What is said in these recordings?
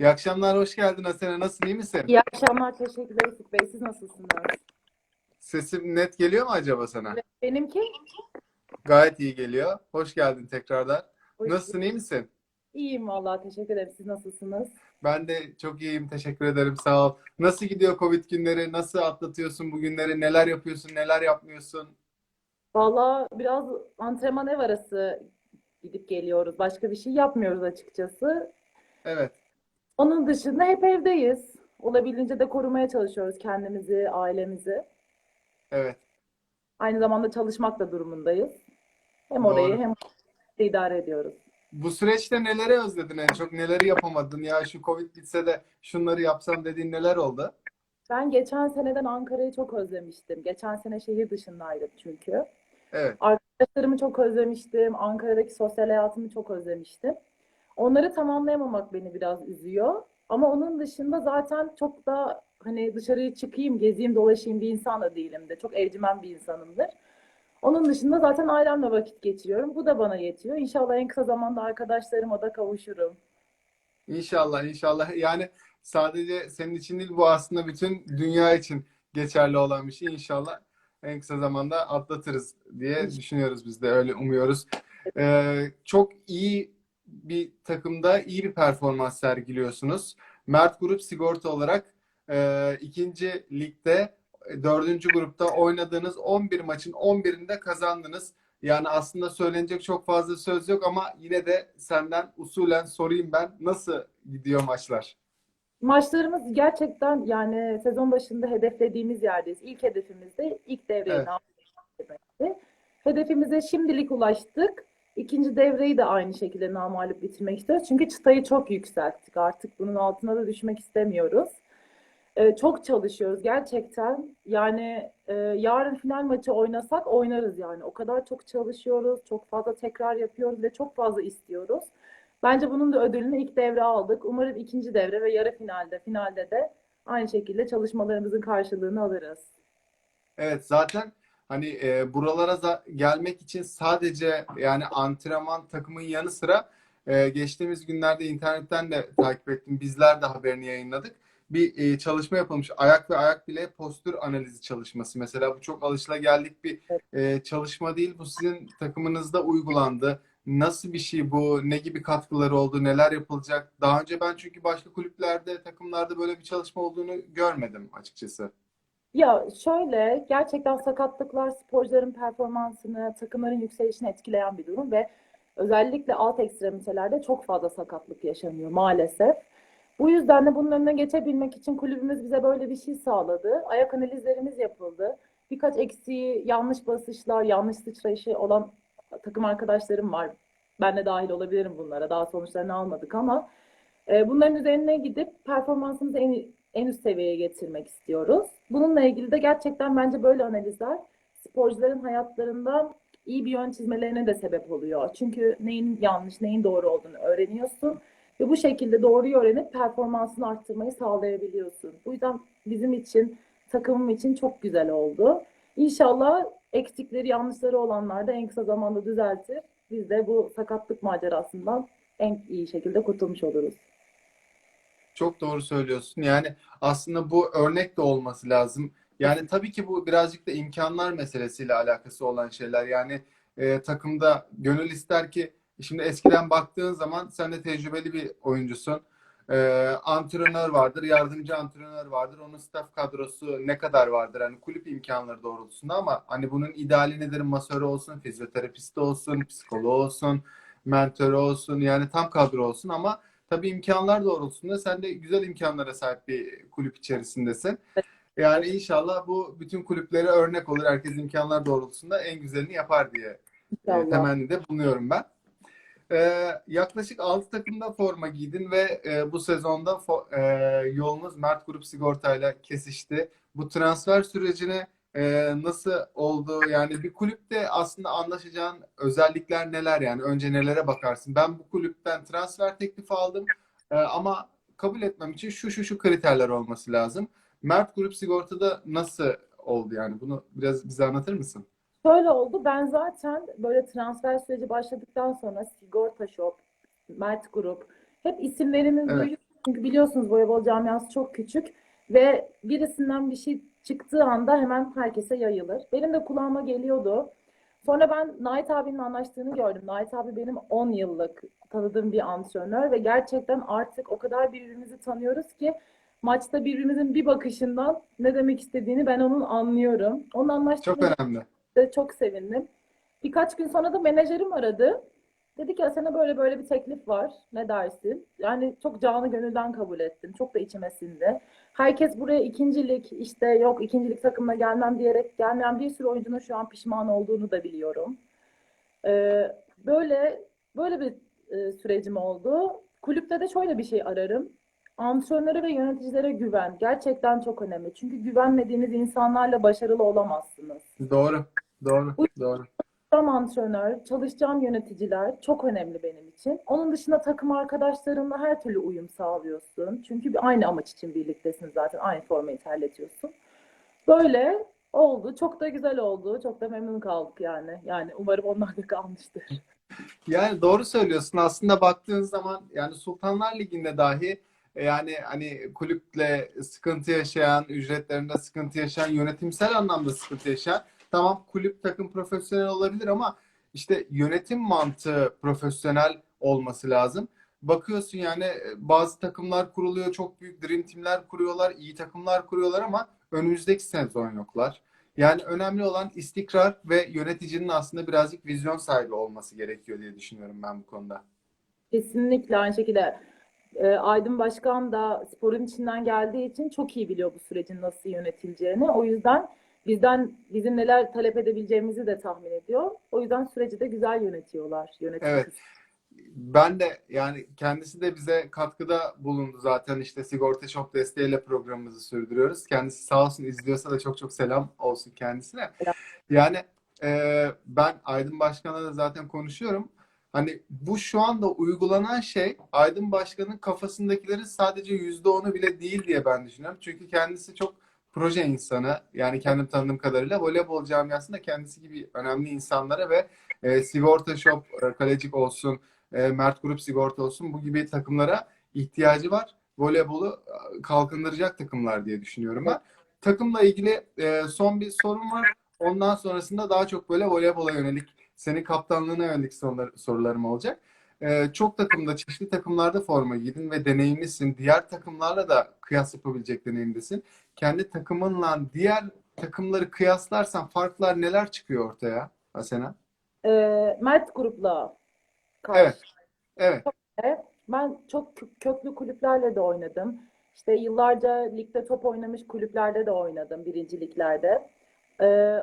İyi akşamlar, hoş geldin Asena. Nasılsın, iyi misin? İyi akşamlar, teşekkürler Ufuk Bey. Siz nasılsınız? Sesim net geliyor mu acaba sana? Benimki? Gayet iyi geliyor. Hoş geldin tekrardan. Hoş Nasılsın, iyi misin? İyiyim vallahi teşekkür ederim. Siz nasılsınız? Ben de çok iyiyim, teşekkür ederim, sağ ol. Nasıl gidiyor Covid günleri? Nasıl atlatıyorsun bu günleri? Neler yapıyorsun, neler yapmıyorsun? Vallahi biraz antrenman ev arası gidip geliyoruz. Başka bir şey yapmıyoruz açıkçası. Evet, Onun dışında hep evdeyiz. Olabildiğince de korumaya çalışıyoruz kendimizi, ailemizi. evet. Aynı zamanda çalışmak da durumundayız. Hem Doğru. orayı hem orayı idare ediyoruz. Bu süreçte neleri özledin en çok? Neleri yapamadın? Ya şu Covid bitse de şunları yapsam dediğin neler oldu? Ben geçen seneden Ankara'yı çok özlemiştim. Geçen sene şehir dışındaydım çünkü. Evet, Arkadaşlarımı çok özlemiştim. Ankara'daki sosyal hayatımı çok özlemiştim. Onları tamamlayamamak beni biraz üzüyor. Ama onun dışında zaten çok da hani dışarıya çıkayım, gezeyim, dolaşayım bir insan da değilim de. Çok evcimen bir insanımdır. Onun dışında zaten ailemle vakit geçiriyorum. Bu da bana yetiyor. İnşallah en kısa zamanda arkadaşlarıma da kavuşurum. İnşallah, inşallah. Yani sadece senin için değil, bu aslında bütün dünya için geçerli olan bir şey. İnşallah en kısa zamanda atlatırız diye düşünüyoruz biz de, öyle umuyoruz. Ee, çok iyi bir takımda iyi bir performans sergiliyorsunuz. Mert Grup Sigorta olarak e, ikinci ligde e, dördüncü grupta oynadığınız 11 maçın 11'inde kazandınız. Yani aslında söylenecek çok fazla söz yok ama yine de senden usulen sorayım ben. Nasıl gidiyor maçlar? Maçlarımız gerçekten yani sezon başında hedeflediğimiz yerdeyiz. İlk hedefimiz de ilk devreyi Evet. Hedefimize şimdilik ulaştık. İkinci devreyi de aynı şekilde namalip bitirmek istiyoruz. Çünkü çıtayı çok yükselttik. Artık bunun altına da düşmek istemiyoruz. Ee, çok çalışıyoruz gerçekten. Yani e, yarın final maçı oynasak oynarız yani. O kadar çok çalışıyoruz, çok fazla tekrar yapıyoruz ve çok fazla istiyoruz. Bence bunun da ödülünü ilk devre aldık. Umarım ikinci devre ve yarı finalde, finalde de aynı şekilde çalışmalarımızın karşılığını alırız. Evet zaten hani e, buralara za- gelmek için sadece yani antrenman takımın yanı sıra e, geçtiğimiz günlerde internetten de takip ettim. Bizler de haberini yayınladık. Bir e, çalışma yapılmış. Ayak ve ayak bile postür analizi çalışması. Mesela bu çok alışılageldik bir e, çalışma değil. Bu sizin takımınızda uygulandı. Nasıl bir şey bu? Ne gibi katkıları oldu? Neler yapılacak? Daha önce ben çünkü başka kulüplerde, takımlarda böyle bir çalışma olduğunu görmedim açıkçası. Ya şöyle gerçekten sakatlıklar sporcuların performansını, takımların yükselişini etkileyen bir durum ve özellikle alt ekstremitelerde çok fazla sakatlık yaşanıyor maalesef. Bu yüzden de bunun önüne geçebilmek için kulübümüz bize böyle bir şey sağladı. Ayak analizlerimiz yapıldı. Birkaç eksiği, yanlış basışlar, yanlış sıçrayışı olan takım arkadaşlarım var. Ben de dahil olabilirim bunlara. Daha sonuçlarını almadık ama e, bunların üzerine gidip performansımızı en, en üst seviyeye getirmek istiyoruz. Bununla ilgili de gerçekten bence böyle analizler sporcuların hayatlarında iyi bir yön çizmelerine de sebep oluyor. Çünkü neyin yanlış, neyin doğru olduğunu öğreniyorsun ve bu şekilde doğruyu öğrenip performansını arttırmayı sağlayabiliyorsun. Bu yüzden bizim için, takımım için çok güzel oldu. İnşallah eksikleri, yanlışları olanlar da en kısa zamanda düzeltir. Biz de bu sakatlık macerasından en iyi şekilde kurtulmuş oluruz. Çok doğru söylüyorsun. Yani aslında bu örnek de olması lazım. Yani tabii ki bu birazcık da imkanlar meselesiyle alakası olan şeyler. Yani e, takımda gönül ister ki şimdi eskiden baktığın zaman sen de tecrübeli bir oyuncusun. E, antrenör vardır, yardımcı antrenör vardır. Onun staff kadrosu ne kadar vardır? Hani kulüp imkanları doğrultusunda ama hani bunun ideali nedir? Masörü olsun, fizyoterapisti olsun, psikoloğu olsun, mentörü olsun. Yani tam kadro olsun ama tabii imkanlar doğrultusunda sen de güzel imkanlara sahip bir kulüp içerisindesin. Yani inşallah bu bütün kulüplere örnek olur. Herkes imkanlar doğrultusunda en güzelini yapar diye e, temennide bulunuyorum ben. Ee, yaklaşık 6 takımda forma giydin ve e, bu sezonda e, yolunuz Mert Grup Sigorta'yla kesişti. Bu transfer sürecine e, nasıl oldu? Yani bir kulüpte aslında anlaşacağın özellikler neler yani? Önce nelere bakarsın? Ben bu kulüpten transfer teklifi aldım e, ama kabul etmem için şu şu şu kriterler olması lazım. Mert Grup Sigorta'da nasıl oldu yani? Bunu biraz bize anlatır mısın? Şöyle oldu. Ben zaten böyle transfer süreci başladıktan sonra Sigorta Shop, Mert Grup hep isimlerini Evet. duyuyordum Çünkü biliyorsunuz voleybol camiası çok küçük ve birisinden bir şey çıktığı anda hemen herkese yayılır. Benim de kulağıma geliyordu. Sonra ben Nait abinin anlaştığını gördüm. Nait abi benim 10 yıllık tanıdığım bir antrenör ve gerçekten artık o kadar birbirimizi tanıyoruz ki maçta birbirimizin bir bakışından ne demek istediğini ben onun anlıyorum. Onun Çok anlaştığını önemli. de çok sevindim. Birkaç gün sonra da menajerim aradı. Dedi ki sana böyle böyle bir teklif var. Ne dersin? Yani çok canı gönülden kabul ettim. Çok da içime sindi. Herkes buraya ikincilik işte yok ikincilik takımına gelmem diyerek gelmeyen bir sürü oyuncunun şu an pişman olduğunu da biliyorum. Ee, böyle böyle bir e, sürecim oldu. Kulüpte de şöyle bir şey ararım. Antrenöre ve yöneticilere güven. Gerçekten çok önemli. Çünkü güvenmediğiniz insanlarla başarılı olamazsınız. Doğru. Doğru. Doğru. Çalışacağım antrenör, çalışacağım yöneticiler çok önemli benim için. Onun dışında takım arkadaşlarınla her türlü uyum sağlıyorsun. Çünkü bir aynı amaç için birliktesiniz zaten. Aynı formayı terletiyorsun. Böyle oldu. Çok da güzel oldu. Çok da memnun kaldık yani. Yani umarım onlar da kalmıştır. Yani doğru söylüyorsun. Aslında baktığın zaman yani Sultanlar Ligi'nde dahi e, yani hani kulüple sıkıntı yaşayan, ücretlerinde sıkıntı yaşayan, yönetimsel anlamda sıkıntı yaşayan tamam kulüp takım profesyonel olabilir ama işte yönetim mantığı profesyonel olması lazım. Bakıyorsun yani e, bazı takımlar kuruluyor, çok büyük dream team'ler kuruyorlar, iyi takımlar kuruyorlar ama önümüzdeki sezon yoklar. Yani önemli olan istikrar ve yöneticinin aslında birazcık vizyon sahibi olması gerekiyor diye düşünüyorum ben bu konuda. Kesinlikle aynı şekilde. Ee, Aydın Başkan da sporun içinden geldiği için çok iyi biliyor bu sürecin nasıl yönetileceğini. O yüzden bizden bizim neler talep edebileceğimizi de tahmin ediyor. O yüzden süreci de güzel yönetiyorlar. Yönetim Evet. Ben de yani kendisi de bize katkıda bulundu zaten işte Sigorta Shop desteğiyle programımızı sürdürüyoruz. Kendisi sağ olsun izliyorsa da çok çok selam olsun kendisine. Yani e, ben Aydın Başkan'la da zaten konuşuyorum. Hani bu şu anda uygulanan şey Aydın Başkan'ın kafasındakilerin sadece yüzde onu bile değil diye ben düşünüyorum. Çünkü kendisi çok proje insanı. Yani kendim tanıdığım kadarıyla voleybol camiasında kendisi gibi önemli insanlara ve e, Sigorta Shop, e, Kalecik olsun, e, Mert Grup Sigorta olsun bu gibi takımlara ihtiyacı var. Voleybolu e, kalkındıracak takımlar diye düşünüyorum ben. Takımla ilgili e, son bir sorum var. Ondan sonrasında daha çok böyle voleybola yönelik, senin kaptanlığına yönelik sorular, sorularım olacak. E, çok takımda, çeşitli takımlarda forma giydin ve deneyimlisin. Diğer takımlarla da kıyas yapabilecek deneyimdesin. Kendi takımınla diğer takımları kıyaslarsan farklar neler çıkıyor ortaya Asena? Ee, Mert Grup'la karşı. Evet. Evet. Ben çok kö- köklü kulüplerle de oynadım. İşte yıllarca ligde top oynamış kulüplerde de oynadım, birinciliklerde. Ee,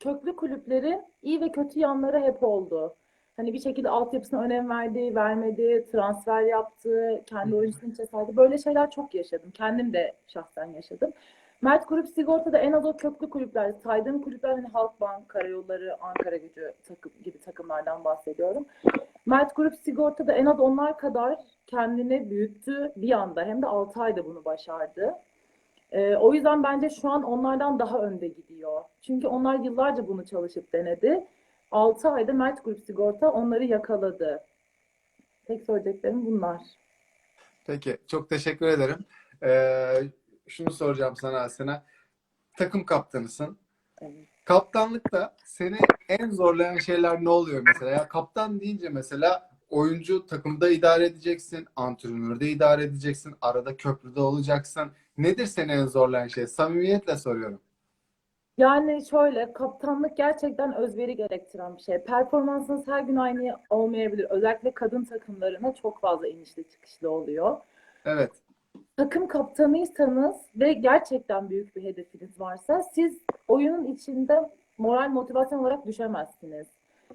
köklü kulüplerin iyi ve kötü yanları hep oldu. Hani bir şekilde altyapısına önem verdi, vermedi, transfer yaptı, kendi oyuncusunu içe. Böyle şeyler çok yaşadım. Kendim de şahsen yaşadım. Mert Grup Sigorta'da en az o köklü kulüpler, saydığım kulüpler hani Halkbank, Karayolları, Ankara Gücü takım gibi takımlardan bahsediyorum. Mert Grup Sigorta'da en az onlar kadar kendini büyüttü bir anda. Hem de 6 ayda bunu başardı. Ee, o yüzden bence şu an onlardan daha önde gidiyor. Çünkü onlar yıllarca bunu çalışıp denedi. 6 ayda Mert Grup Sigorta onları yakaladı. Tek söyleyeceklerim bunlar. Peki, çok teşekkür ederim. Ee, şunu soracağım sana Asena. Takım kaptanısın. Evet. Kaptanlıkta seni en zorlayan şeyler ne oluyor mesela? Ya kaptan deyince mesela oyuncu takımda idare edeceksin, antrenörde idare edeceksin, arada köprüde olacaksın. Nedir seni en zorlayan şey? Samimiyetle soruyorum. Yani şöyle, kaptanlık gerçekten özveri gerektiren bir şey. Performansınız her gün aynı olmayabilir. Özellikle kadın takımlarına çok fazla inişli çıkışlı oluyor. Evet, Takım kaptanıysanız ve gerçekten büyük bir hedefiniz varsa siz oyunun içinde moral motivasyon olarak düşemezsiniz.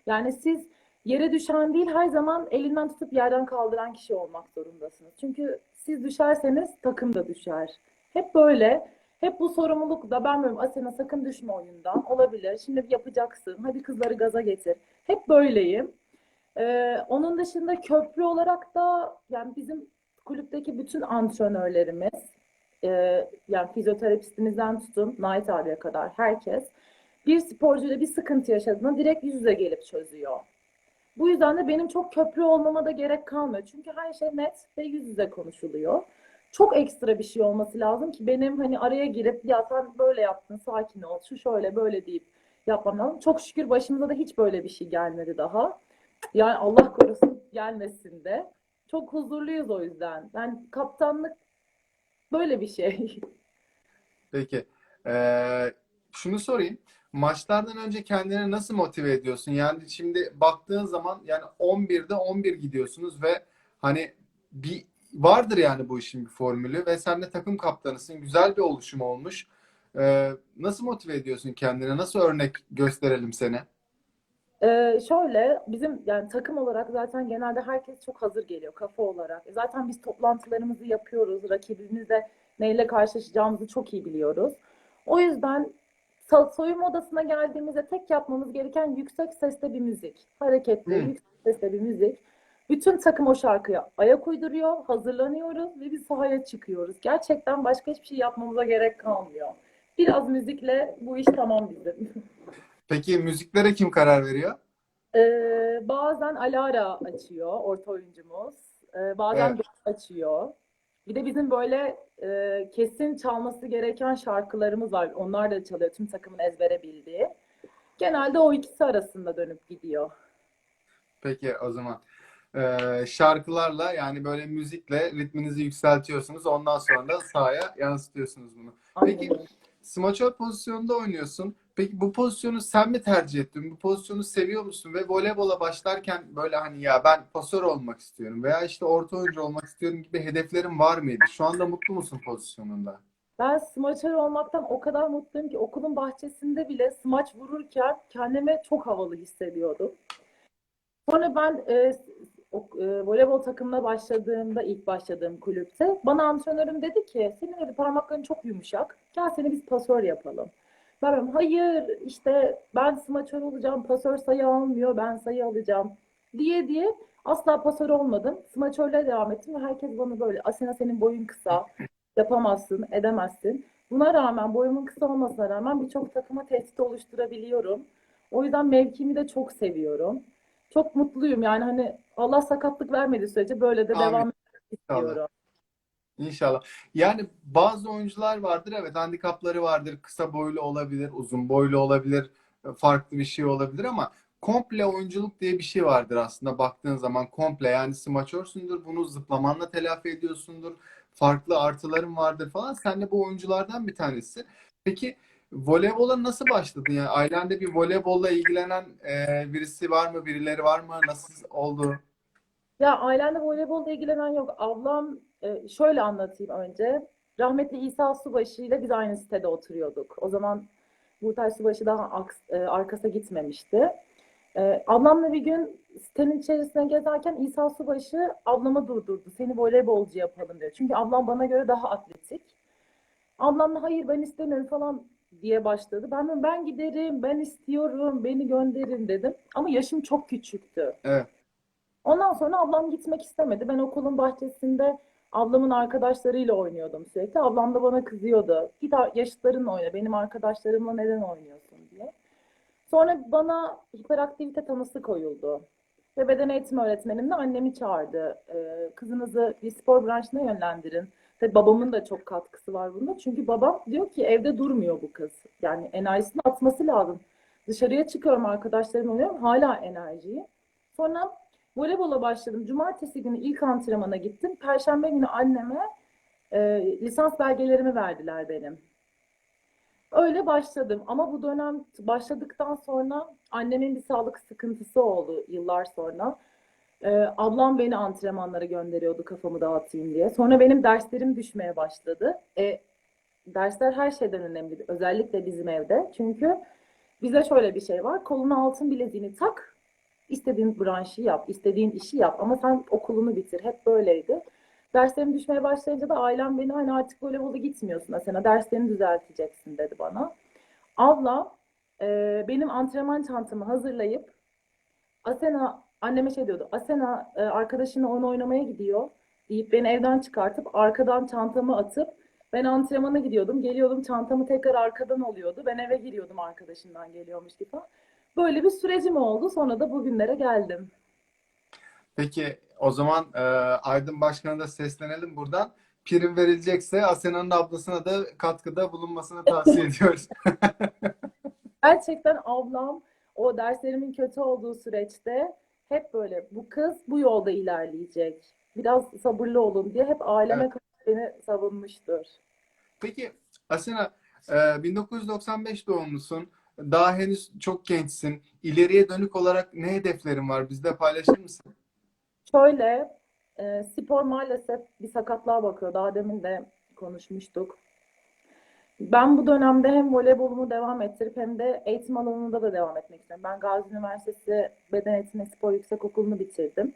Yani siz yere düşen değil her zaman elinden tutup yerden kaldıran kişi olmak zorundasınız. Çünkü siz düşerseniz takım da düşer. Hep böyle. Hep bu sorumluluk da ben diyorum Asena sakın düşme oyundan. Olabilir. Şimdi yapacaksın. Hadi kızları gaza getir. Hep böyleyim. Ee, onun dışında köprü olarak da yani bizim kulüpteki bütün antrenörlerimiz e, yani fizyoterapistimizden tutun Nait abiye kadar herkes bir sporcuyla bir sıkıntı yaşadığında direkt yüz yüze gelip çözüyor. Bu yüzden de benim çok köprü olmama da gerek kalmıyor. Çünkü her şey net ve yüz yüze konuşuluyor. Çok ekstra bir şey olması lazım ki benim hani araya girip ya sen böyle yaptın sakin ol şu şöyle böyle deyip yapmam lazım. Çok şükür başımıza da hiç böyle bir şey gelmedi daha. Yani Allah korusun gelmesin de. Çok huzurluyuz o yüzden. Yani kaptanlık böyle bir şey. Peki. Ee, şunu sorayım. Maçlardan önce kendini nasıl motive ediyorsun? Yani şimdi baktığın zaman yani 11'de 11 gidiyorsunuz ve hani bir vardır yani bu işin bir formülü ve sen de takım kaptanısın. Güzel bir oluşum olmuş. Ee, nasıl motive ediyorsun kendine? Nasıl örnek gösterelim seni? Ee, şöyle bizim yani takım olarak zaten genelde herkes çok hazır geliyor kafa olarak. E Zaten biz toplantılarımızı yapıyoruz. Rakibimizle neyle karşılaşacağımızı çok iyi biliyoruz. O yüzden so- soyunma odasına geldiğimizde tek yapmamız gereken yüksek sesle bir müzik. Hareketli, Hı. yüksek sesle bir müzik. Bütün takım o şarkıya ayak uyduruyor, hazırlanıyoruz ve biz sahaya çıkıyoruz. Gerçekten başka hiçbir şey yapmamıza gerek kalmıyor. Biraz müzikle bu iş tamam bizim. Peki müziklere kim karar veriyor? Ee, bazen Alara açıyor, orta oyuncumuz. Ee, bazen Evet. Açıyor. Bir de bizim böyle e, kesin çalması gereken şarkılarımız var. Onlar da çalıyor, tüm takımın ezbere bildiği. Genelde o ikisi arasında dönüp gidiyor. Peki o zaman. Ee, şarkılarla yani böyle müzikle ritminizi yükseltiyorsunuz. Ondan sonra da sahaya yansıtıyorsunuz bunu. Peki smaçör pozisyonunda oynuyorsun. Peki bu pozisyonu sen mi tercih ettin? Bu pozisyonu seviyor musun? Ve voleybola başlarken böyle hani ya ben pasör olmak istiyorum veya işte orta oyuncu olmak istiyorum gibi hedeflerin var mıydı? Şu anda mutlu musun pozisyonunda? Ben smaçör olmaktan o kadar mutluyum ki okulun bahçesinde bile smaç vururken kendimi çok havalı hissediyordum. Sonra ben e, o, e, voleybol takımına başladığımda, ilk başladığım kulüpte bana antrenörüm dedi ki senin dedi parmakların çok yumuşak. Gel seni biz pasör yapalım. Ben dedim hayır işte ben smaçör olacağım, pasör sayı almıyor, ben sayı alacağım diye diye asla pasör olmadım. Smaçörle devam ettim ve herkes bana böyle Asena senin boyun kısa, yapamazsın, edemezsin. Buna rağmen boyumun kısa olmasına rağmen birçok takıma tehdit oluşturabiliyorum. O yüzden mevkimi de çok seviyorum. Çok mutluyum yani hani Allah sakatlık vermediği sürece böyle de Amin. devam etmek İnşallah. istiyorum. İnşallah. Yani bazı oyuncular vardır evet handikapları vardır. Kısa boylu olabilir, uzun boylu olabilir, farklı bir şey olabilir ama komple oyunculuk diye bir şey vardır aslında baktığın zaman komple yani smaçörsündür bunu zıplamanla telafi ediyorsundur. Farklı artıların vardır falan. Sen de bu oyunculardan bir tanesi. Peki voleybola nasıl başladın? Yani ailende bir voleybolla ilgilenen e, birisi var mı? Birileri var mı? Nasıl oldu? Ya ailemde voleybolla ilgilenen yok. Ablam e, şöyle anlatayım önce. Rahmetli İsa Subaşı ile biz aynı sitede oturuyorduk. O zaman Burtay Subaşı daha aks- e, arkasa gitmemişti. E, ablamla bir gün sitenin içerisine gezerken İsa Subaşı ablamı durdurdu. Seni voleybolcu yapalım dedi. Çünkü ablam bana göre daha atletik. Ablam da hayır ben istemiyorum falan diye başladı. Ben de ben giderim, ben istiyorum, beni gönderin dedim. Ama yaşım çok küçüktü. Evet. Ondan sonra ablam gitmek istemedi. Ben okulun bahçesinde ablamın arkadaşlarıyla oynuyordum sürekli. Ablam da bana kızıyordu. Git ar- yaşıtlarınla oyna. Benim arkadaşlarımla neden oynuyorsun diye. Sonra bana hiperaktivite tanısı koyuldu. Ve beden eğitimi öğretmenim de annemi çağırdı. Ee, kızınızı bir spor branşına yönlendirin. Tabii babamın da çok katkısı var bunda. Çünkü babam diyor ki evde durmuyor bu kız. Yani enerjisini atması lazım. Dışarıya çıkıyorum arkadaşlarımla oynuyorum. Hala enerjiyi. Sonra Voleybola başladım. Cumartesi günü ilk antrenmana gittim. Perşembe günü anneme e, lisans belgelerimi verdiler benim. Öyle başladım. Ama bu dönem başladıktan sonra annemin bir sağlık sıkıntısı oldu yıllar sonra. E, ablam beni antrenmanlara gönderiyordu kafamı dağıtayım diye. Sonra benim derslerim düşmeye başladı. E, dersler her şeyden önemli. Özellikle bizim evde. Çünkü bize şöyle bir şey var. Koluna altın bileziğini tak, İstediğin branşı yap, istediğin işi yap ama sen okulunu bitir. Hep böyleydi. Derslerim düşmeye başlayınca da ailem beni hani artık voleybola gitmiyorsun Asena, derslerini düzelteceksin dedi bana. Abla e, benim antrenman çantamı hazırlayıp Asena anneme şey diyordu. Asena e, arkadaşınla oyun oynamaya gidiyor deyip beni evden çıkartıp arkadan çantamı atıp ben antrenmana gidiyordum. Geliyordum çantamı tekrar arkadan oluyordu. Ben eve giriyordum arkadaşından geliyormuş gibi. Böyle bir sürecim oldu. Sonra da bugünlere geldim. Peki o zaman e, Aydın Başkan'a da seslenelim buradan. Prim verilecekse Asena'nın ablasına da katkıda bulunmasını tavsiye ediyoruz. Gerçekten ablam o derslerimin kötü olduğu süreçte hep böyle bu kız bu yolda ilerleyecek. Biraz sabırlı olun diye hep aileme karşı beni savunmuştur. Peki Asena e, 1995 doğumlusun. Daha henüz çok gençsin. İleriye dönük olarak ne hedeflerin var? Bizde paylaşır mısın? Şöyle, e, spor maalesef bir sakatlığa bakıyor. Daha demin de konuşmuştuk. Ben bu dönemde hem voleybolumu devam ettirip hem de eğitim alanında da devam etmek istiyorum. Ben Gazi Üniversitesi Beden Eğitimi Spor Yüksekokulu'nu bitirdim.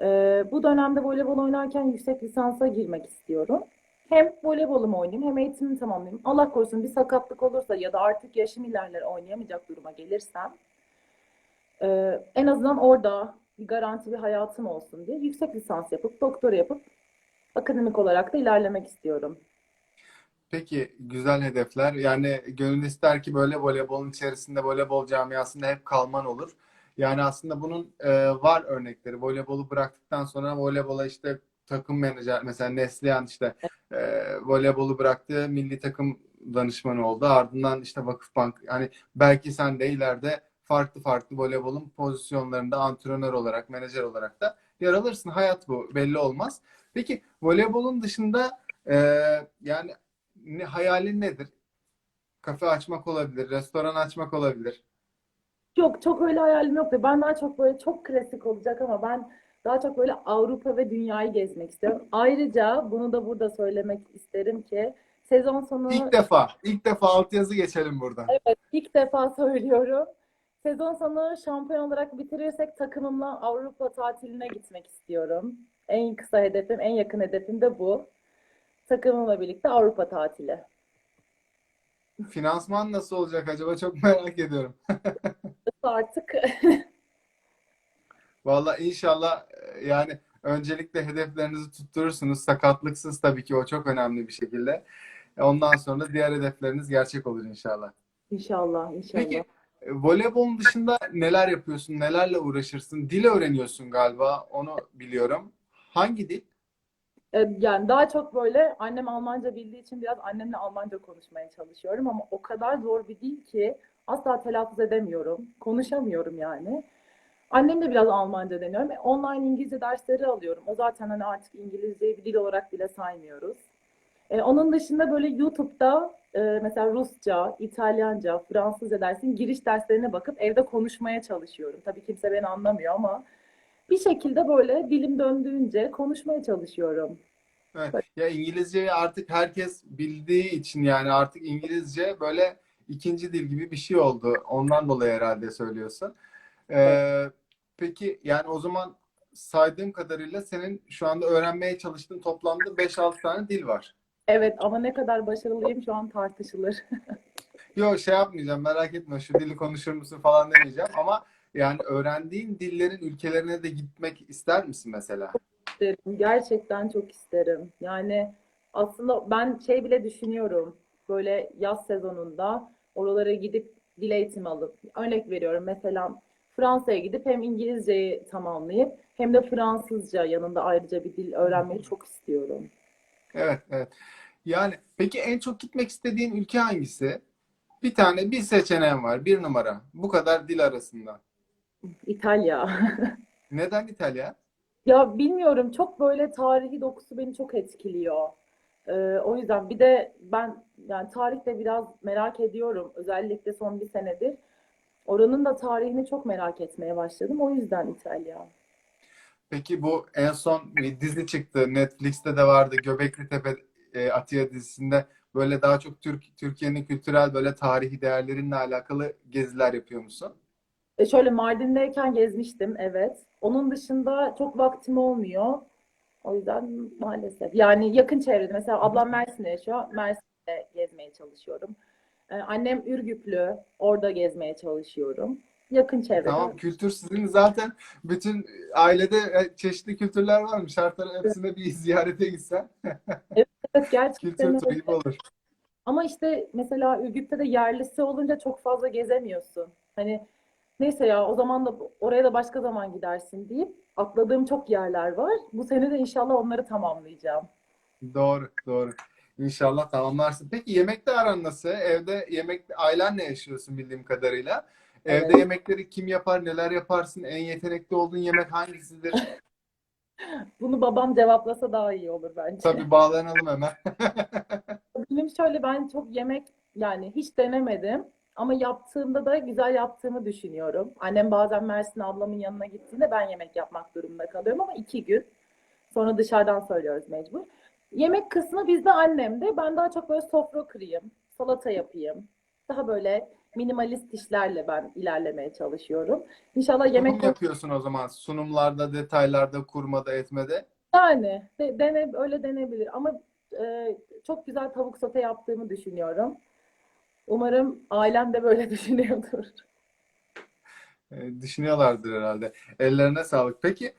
E, bu dönemde voleybol oynarken yüksek lisansa girmek istiyorum. Hem voleybolumu oynayayım hem eğitimimi tamamlayayım. Allah korusun bir sakatlık olursa ya da artık yaşım ilerler oynayamayacak duruma gelirsem e, en azından orada bir garanti bir hayatım olsun diye yüksek lisans yapıp doktora yapıp akademik olarak da ilerlemek istiyorum. Peki güzel hedefler. Yani gönül ister ki böyle voleybolun içerisinde voleybol camiasında hep kalman olur. Yani aslında bunun e, var örnekleri. Voleybolu bıraktıktan sonra voleybola işte takım menajer mesela Neslihan işte e, voleybolu bıraktı milli takım danışmanı oldu. Ardından işte Vakıfbank hani belki sen de ileride farklı farklı voleybolun pozisyonlarında antrenör olarak, menajer olarak da yer alırsın. Hayat bu. Belli olmaz. Peki voleybolun dışında e, yani ne, hayalin nedir? Kafe açmak olabilir, restoran açmak olabilir. Yok çok öyle hayalim yok da ben daha çok böyle çok klasik olacak ama ben daha çok böyle Avrupa ve dünyayı gezmek istiyorum. Ayrıca bunu da burada söylemek isterim ki sezon sonu İlk defa, ilk defa altyazı geçelim buradan. Evet, ilk defa söylüyorum. Sezon sonu şampiyon olarak bitirirsek takımımla Avrupa tatiline gitmek istiyorum. En kısa hedefim, en yakın hedefim de bu. Takımımla birlikte Avrupa tatili. Finansman nasıl olacak acaba? Çok merak ediyorum. Artık Vallahi inşallah e, yani öncelikle hedeflerinizi tutturursunuz. Sakatlıksız tabii ki o çok önemli bir şekilde. E, Ondan sonra diğer hedefleriniz gerçek olur inşallah. inşallah, inşallah. Peki e, voleybolun dışında neler yapıyorsun? Nelerle uğraşırsın? Dil öğreniyorsun galiba. Onu biliyorum. Hangi dil? Ee, Yani daha çok böyle annem Almanca bildiği için biraz annemle Almanca konuşmaya çalışıyorum ama o kadar zor bir dil ki asla telaffuz edemiyorum. Konuşamıyorum yani. Annemle biraz Almanca deniyorum. E, Online İngilizce dersleri alıyorum. O zaten hani artık İngilizceyi bir dil olarak bile saymıyoruz. E, onun dışında böyle YouTube'da e, mesela Rusça, İtalyanca, Fransızca dersin giriş derslerine bakıp evde konuşmaya çalışıyorum. Tabii kimse beni anlamıyor ama bir şekilde böyle dilim döndüğünce konuşmaya çalışıyorum. Evet. Ya İngilizceyi artık herkes bildiği için yani artık İngilizce böyle ikinci dil gibi bir şey oldu. Ondan dolayı herhalde söylüyorsun. Ee, peki yani o zaman saydığım kadarıyla senin şu anda öğrenmeye çalıştığın toplamda 5-6 tane dil var. Evet ama ne kadar başarılıyım şu an tartışılır. Yok şey yapmayacağım merak etme şu dili konuşur musun falan demeyeceğim ama yani öğrendiğin dillerin ülkelerine de gitmek ister misin mesela? İsterim. Gerçekten çok isterim. Yani aslında ben şey bile düşünüyorum. Böyle yaz sezonunda oralara gidip dil eğitimi alıp örnek veriyorum mesela Fransa'ya gidip hem İngilizceyi tamamlayıp hem de Fransızca yanında ayrıca bir dil öğrenmeyi çok istiyorum. Evet, evet. Yani peki en çok gitmek istediğin ülke hangisi? Bir tane bir seçeneğin var, bir numara. Bu kadar dil arasında. İtalya. Neden İtalya? Ya bilmiyorum çok böyle tarihi dokusu beni çok etkiliyor. Ee, o yüzden bir de ben yani tarihte biraz merak ediyorum. Özellikle son bir senedir. Oranın da tarihini çok merak etmeye başladım. O yüzden İtalya. Peki bu en son bir dizi çıktı. Netflix'te de vardı. Göbekli Tepe e, Atiye dizisinde böyle daha çok Türk Türkiye'nin kültürel böyle tarihi değerlerinle alakalı geziler yapıyor musun? E şöyle Mardin'deyken gezmiştim evet. Onun dışında çok vaktim olmuyor. O yüzden maalesef. Yani yakın çevrede mesela ablam Mersin'de yaşıyor. Mersin'de gezmeye çalışıyorum. Ee, annem Ürgüplü. Orada gezmeye çalışıyorum. Yakın çevrede. Tamam kültür sizin zaten bütün ailede e, çeşitli kültürler varmış. Her hepsine bir ziyarete gitsen Evet gerçekten kültür turu gibi olur. Ama işte mesela Ürgüp'te de yerlisi olunca çok fazla gezemiyorsun. Hani Neyse ya o zaman da oraya da başka zaman gidersin deyip atladığım çok yerler var. Bu sene de inşallah onları tamamlayacağım. Doğru, doğru. İnşallah tamamlarsın. Peki yemekte aran nasıl? Evde yemek ailenle yaşıyorsun bildiğim kadarıyla. Evde Evet. yemekleri kim yapar, neler yaparsın? En yetenekli olduğun yemek hangisidir? Bunu babam cevaplasa daha iyi olur bence. Tabii bağlanalım hemen. Benim şöyle ben çok yemek yani hiç denemedim ama yaptığımda da güzel yaptığımı düşünüyorum. Annem bazen Mersin ablamın yanına gittiğinde ben yemek yapmak durumunda kalıyorum ama iki gün. Sonra dışarıdan söylüyoruz mecbur. Yemek kısmı bizde annemde. Ben daha çok böyle sofra kırayım, salata yapayım. Daha böyle minimalist işlerle ben ilerlemeye çalışıyorum. İnşallah yemek Sunum yapıyorsun o zaman. Sunumlarda, detaylarda, kurmada, etmede. Yani de, dene, öyle denebilir ama e, çok güzel tavuk sote yaptığımı düşünüyorum. Umarım ailem de böyle düşünüyordur. E, düşünüyorlardır herhalde. Ellerine sağlık. Peki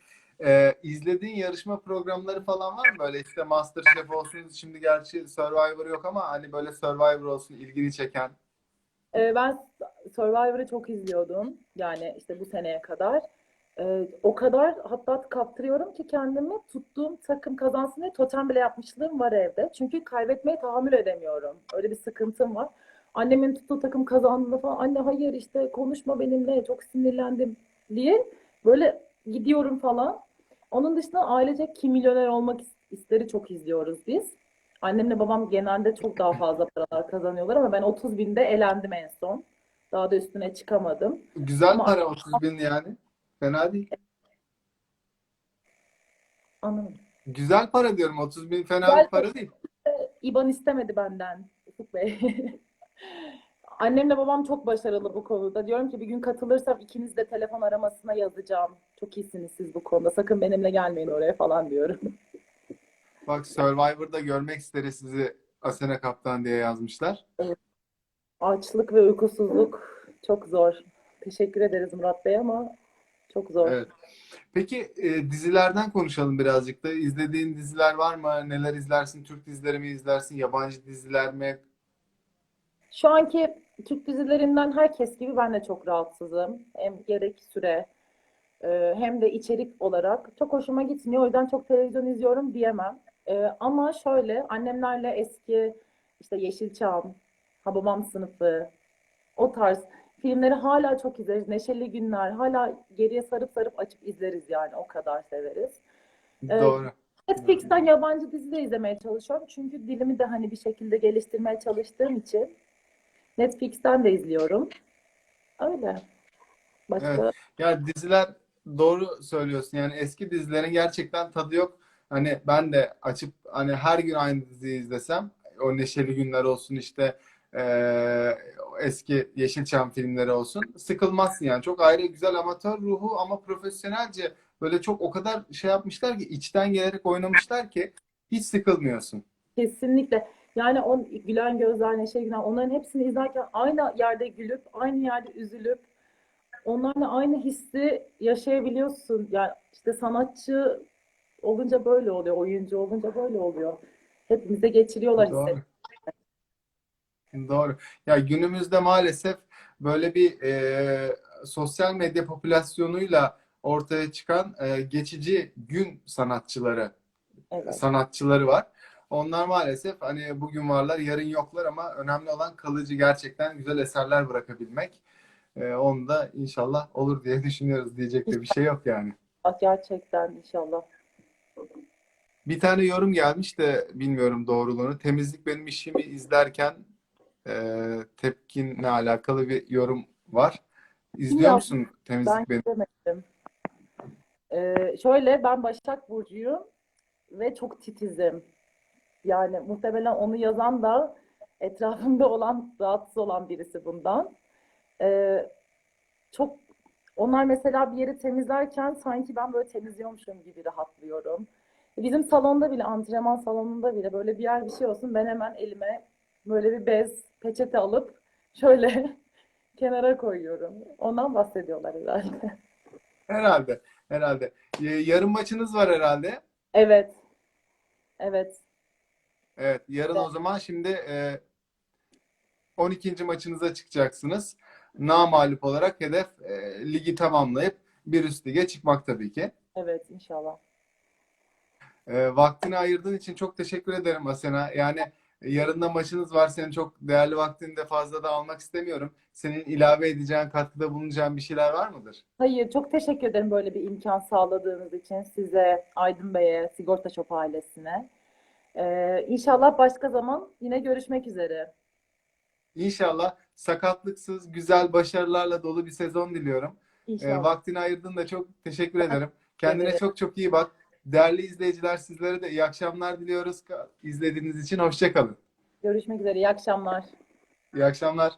e, izlediğin yarışma programları falan var mı? Böyle işte MasterChef olsun. Şimdi gerçi Survivor yok ama hani böyle Survivor olsun ilgini çeken. E, ben Survivor'ı çok izliyordum. Yani işte bu seneye kadar. E, o kadar hatta kaptırıyorum ki kendimi tuttuğum takım kazansın diye totem bile yapmışlığım var evde. Çünkü kaybetmeye tahammül edemiyorum. Öyle bir sıkıntım var. Annemin tuttuğu takım kazandığında falan anne hayır işte konuşma benimle çok sinirlendim diye böyle gidiyorum falan. Onun dışında ailecek kim milyoner olmak isteri çok izliyoruz biz. Annemle babam genelde çok daha fazla paralar kazanıyorlar ama ben 30 binde elendim en son. Daha da üstüne çıkamadım. Güzel Ama- para 30 bin yani. Fena değil. Anladım. Güzel para diyorum. 30 bin fena Güzel bir para değil. İban istemedi benden Ufuk Bey. Annemle babam çok başarılı bu konuda. Diyorum ki bir gün katılırsam ikiniz de telefon aramasına yazacağım. Çok iyisiniz siz bu konuda. Sakın benimle gelmeyin oraya falan diyorum. Bak Survivor'da görmek isteriz sizi Asena Kaptan diye yazmışlar. Açlık ve uykusuzluk çok zor. Teşekkür ederiz Murat Bey ama çok zor. Evet. Peki e, dizilerden konuşalım birazcık da. İzlediğin diziler var mı? Neler izlersin? Türk dizileri mi izlersin? Yabancı diziler mi? Şu anki Türk dizilerinden herkes gibi ben de çok rahatsızım. Hem gerek süre e, hem de içerik olarak çok hoşuma gitmiyor. O yüzden çok televizyon izliyorum diyemem. E, Ama şöyle annemlerle eski işte Yeşilçam, Hababam Sınıfı o tarz filmleri hala çok izleriz. Neşeli Günler hala geriye sarıp sarıp açıp izleriz yani o kadar severiz. Doğru. Netflix'ten yabancı dizi de izlemeye çalışıyorum. Çünkü dilimi de hani bir şekilde geliştirmeye çalıştığım için Netflix'ten de izliyorum. Öyle. Başka Evet. Ya diziler doğru söylüyorsun. Yani eski dizilerin gerçekten tadı yok. Hani ben de açıp hani her gün aynı diziyi izlesem o Neşeli Günler olsun işte o eski Yeşilçam filmleri olsun sıkılmazsın yani. Çok ayrı güzel amatör ruhu ama profesyonelce böyle çok o kadar şey yapmışlar ki içten gelerek oynamışlar ki hiç sıkılmıyorsun. kesinlikle yani o gülen gözler, neşe gülen onların hepsini izlerken aynı yerde gülüp, aynı yerde üzülüp onlarla aynı hissi yaşayabiliyorsun. Yani işte sanatçı olunca böyle oluyor, oyuncu olunca böyle oluyor. Hepimize geçiriyorlar Doğru. hissi. Doğru. Ya günümüzde maalesef böyle bir e, sosyal medya popülasyonuyla ortaya çıkan e, geçici gün sanatçıları Evet. sanatçıları var. Onlar maalesef hani bugün varlar, yarın yoklar ama önemli olan kalıcı gerçekten güzel eserler bırakabilmek. E, onu da inşallah olur diye düşünüyoruz. Diyecek de bir şey yok yani. Gerçekten inşallah. Bir tane yorum gelmiş de bilmiyorum doğruluğunu. Temizlik benim işimi izlerken e, tepkinle alakalı bir yorum var. İzliyor Ya, musun temizlik Ben benim? gidemedim. Ee, şöyle ben Başak Burcu'yum ve çok titizim. Yani muhtemelen onu yazan da etrafımda olan, rahatsız olan birisi bundan. Ee, çok onlar mesela bir yeri temizlerken sanki ben böyle temizliyormuşum gibi rahatlıyorum. Bizim salonda bile, antrenman salonunda bile böyle bir yer bir şey olsun ben hemen elime böyle bir bez, peçete alıp şöyle kenara koyuyorum. Ondan bahsediyorlar herhalde. Herhalde. Herhalde. E, yarın maçınız var herhalde. Evet. Evet. Evet, yarın Evet. o zaman şimdi e, 12. maçınıza çıkacaksınız. namağlup olarak hedef e, ligi tamamlayıp bir üst lige çıkmak tabii ki. Evet inşallah. E, vaktini ayırdığın için çok teşekkür ederim Asena. Yani e, yarın da maçınız var. Senin çok değerli vaktini de fazla da almak istemiyorum. Senin ilave edeceğin, katkıda bulunacağın bir şeyler var mıdır? Hayır, çok teşekkür ederim böyle bir imkan sağladığınız için size, Aydın Bey'e, Sigorta Shop ailesine. Ee, inşallah başka zaman yine görüşmek üzere. İnşallah sakatlıksız, güzel başarılarla dolu bir sezon diliyorum. E, vaktini ayırdığın da çok teşekkür ederim. Kendine ederim. çok çok iyi bak. Değerli izleyiciler sizlere de iyi akşamlar diliyoruz. İzlediğiniz için hoşça kalın. Görüşmek üzere. İyi akşamlar. İyi akşamlar.